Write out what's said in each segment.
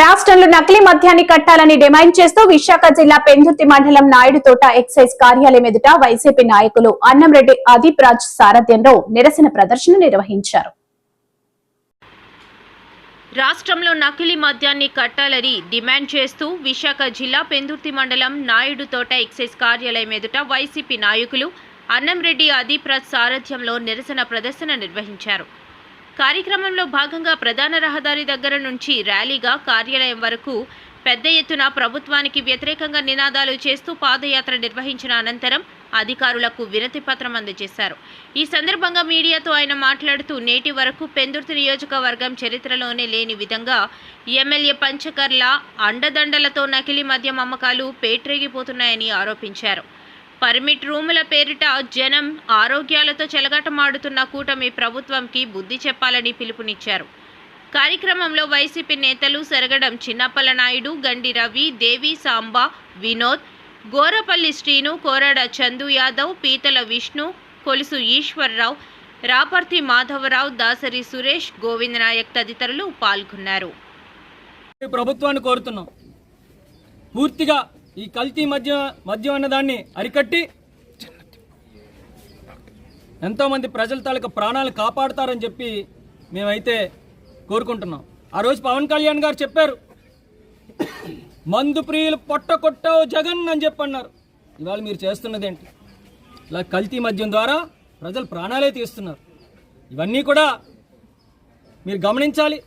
రాష్ట్రంలో నకిలీ మద్యాన్ని కట్టాలని డిమాండ్ చేస్తూ విశాఖ జిల్లా పెందుర్తి మండలం నాయుడుతోట ఎక్సైజ్ కార్యాలయం ఎదుట వైసీపీ నాయకులు అన్నంరెడ్డి అదీప్ రాజ్ సారథ్యంలో నిరసన ప్రదర్శన నిర్వహించారు. రాష్ట్రంలో నకిలీ మద్యాన్ని కట్టాలని డిమాండ్ చేస్తూ విశాఖ జిల్లా పెందుర్తి మండలం నాయుడు తోట ఎక్సైజ్ కార్యాలయం ఎదుట వైసీపీ నాయకులు అన్నంరెడ్డి అదీప్ రాజ్ సారథ్యంలో నిరసన ప్రదర్శన నిర్వహించారు. కార్యక్రమంలో భాగంగా ప్రధాన రహదారి దగ్గర నుంచి ర్యాలీగా కార్యాలయం వరకు పెద్ద ఎత్తున ప్రభుత్వానికి వ్యతిరేకంగా నినాదాలు చేస్తూ పాదయాత్ర నిర్వహించిన అనంతరం అధికారులకు వినతి పత్రం అందజేశారు. ఈ సందర్భంగా మీడియాతో ఆయన మాట్లాడుతూ నేటి వరకు పెందుర్తి నియోజకవర్గం చరిత్రలోనే లేని విధంగా ఎమ్మెల్యే పంచకర్ల అండదండలతో నకిలీ మద్యం అమ్మకాలు పేట్రేగిపోతున్నాయని ఆరోపించారు. పర్మిట్ రూముల పేరిట జనం ఆరోగ్యాలతో చెలగాటమాడుతున్న కూటమి ప్రభుత్వంకి బుద్ధి చెప్పాలని పిలుపునిచ్చారు. కార్యక్రమంలో వైసీపీ నేతలు సరగడం చిన్నప్పల నాయుడు గండి రవి దేవి సాంబా వినోద్ గోరపల్లి శ్రీను కోరాడ చందు యాదవ్ పీతల విష్ణు కొలుసు ఈశ్వర్రావు రాపర్తి మాధవరావు దాసరి సురేష్ గోవింద్ నాయక్ తదితరులు పాల్గొన్నారు. ప్రభుత్వాన్ని కోరుతున్నాం. పూర్తిగా ఈ కల్తీ మద్య మద్యం అన్నదాన్ని అరికట్టి ఎంతోమంది ప్రజల తాలూకా ప్రాణాలు కాపాడుతారని చెప్పి మేమైతే కోరుకుంటున్నాం. ఆ రోజు పవన్ కళ్యాణ్ గారు చెప్పారు మందు ప్రియులు పొట్ట కొట్టావు జగన్ అని చెప్పన్నారు ఇవాళ మీరు చేస్తున్నది ఏంటి ఇలా కల్తీ మద్యం ద్వారా ప్రజలు ప్రాణాలే తీస్తున్నారు. ఇవన్నీ కూడా మీరు గమనించాలి.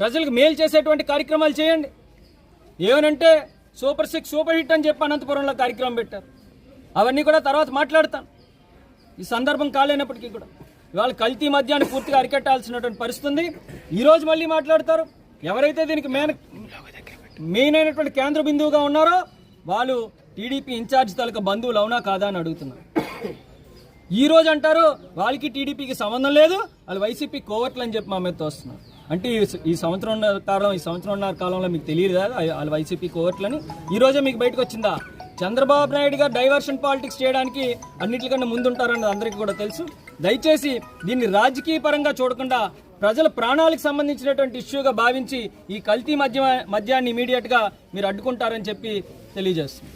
ప్రజలకు మేలు చేసేటువంటి కార్యక్రమాలు చేయండి. ఏమనంటే సూపర్ సిక్స్ సూపర్ హిట్ అని చెప్పి అనంతపురంలో కార్యక్రమం పెట్టారు. అవన్నీ కూడా తర్వాత మాట్లాడతాను ఈ సందర్భం కాలేనప్పటికీ కూడా. ఇవాళ కల్తీ మద్యాన్ని పూర్తిగా అరికట్టాల్సినటువంటి పరిస్థితి ఉంది. ఈరోజు మళ్ళీ మాట్లాడతారు. ఎవరైతే దీనికి మెయిన్ మెయిన్ అయినటువంటి కేంద్ర బిందువుగా ఉన్నారో వాళ్ళు టీడీపీ ఇన్ఛార్జ్ తాలూకా బంధువులు అవునా కాదా అని అడుగుతున్నారు. ఈ రోజు అంటారు వాళ్ళకి టీడీపీకి సంబంధం లేదు వాళ్ళు వైసీపీ కోవట్లు అని చెప్పి మా మీద తోస్తున్నారు. అంటే ఈ- సంవత్సరం సంవత్సరం కాలం ఈ సంవత్సరంన్నర కాలంలో మీకు తెలియదు కదా వాళ్ళు వైసీపీ కోవట్లని ఈ రోజే మీకు బయటకు వచ్చిందా? చంద్రబాబు నాయుడు గారు డైవర్షన్ పాలిటిక్స్ చేయడానికి అన్నిటికన్నా ముందుంటారన్నది అందరికీ కూడా తెలుసు. దయచేసి దీన్ని రాజకీయ పరంగా చూడకుండా ప్రజల ప్రాణాలకు సంబంధించినటువంటి ఇష్యూగా భావించి ఈ కల్తీ మద్య మద్యాన్ని ఇమీడియట్గా మీరు అడ్డుకుంటారని చెప్పి తెలియజేస్తుంది